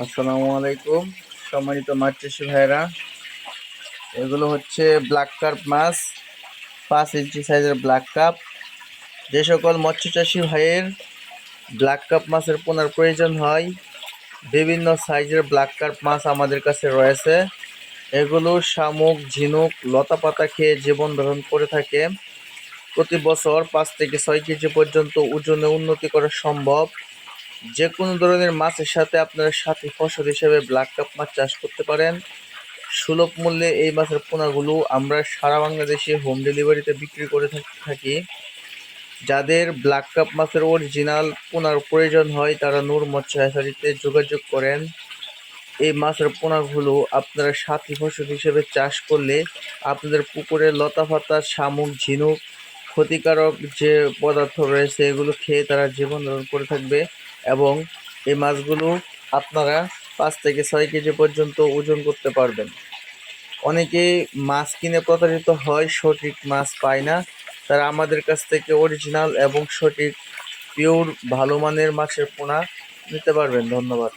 আসসালামু আলাইকুম, সম্মানিত মাছ চাষি ভাইরা এগুলো হচ্ছে ব্ল্যাক কার্প মাছ, পাঁচ ইঞ্চি সাইজের ব্ল্যাক কাপ যে সকল মৎস্য চাষি ভাইয়ের ব্ল্যাক কাপ মাছের পোনার প্রয়োজন হয়, বিভিন্ন সাইজের ব্ল্যাক কার্প মাছ আমাদের কাছে রয়েছে। এগুলো শামুক, ঝিনুক লতা পাতা খেয়ে জীবন ধারণ করে থাকে। প্রতি বছর পাঁচ থেকে ছয় কেজি পর্যন্ত ওজনে উন্নতি করা সম্ভব। যে কোনো ধরনের মাছের সাথে আপনারা সাথী ফসল হিসেবে ব্ল্যাক কাপ মাছ চাষ করতে পারেন। সুলভ মূল্যে এই মাছের পোনাগুলো আমরা সারা বাংলাদেশে হোম ডেলিভারিতে বিক্রি করে থাকি যাদের ব্ল্যাক কাপ মাছের অরিজিনাল পোনার প্রয়োজন হয়, তারা নূর মৎস্য হ্যাচারিতে যোগাযোগ করেন। এই মাছের পোনাগুলো আপনারা সাথী ফসল হিসেবে চাষ করলে আপনাদের পুকুরে লতা পাতা, শামুক, ঝিনুক ক্ষতিকারক যে পদার্থ রয়েছে, এগুলো খেয়ে তারা জীবন ধারণ করে থাকবে। এবং এই মাছগুলো আপনারা পাঁচ থেকে ছয় কেজি পর্যন্ত ওজন করতে পারবেন। অনেকে মাছ কিনে প্রতারিত হয়, সঠিক মাছ পায় না। তারা আমাদের কাছ থেকে অরিজিনাল এবং সঠিক পিওর ভালো মানের মাছের পোনা নিতে পারবেন। ধন্যবাদ।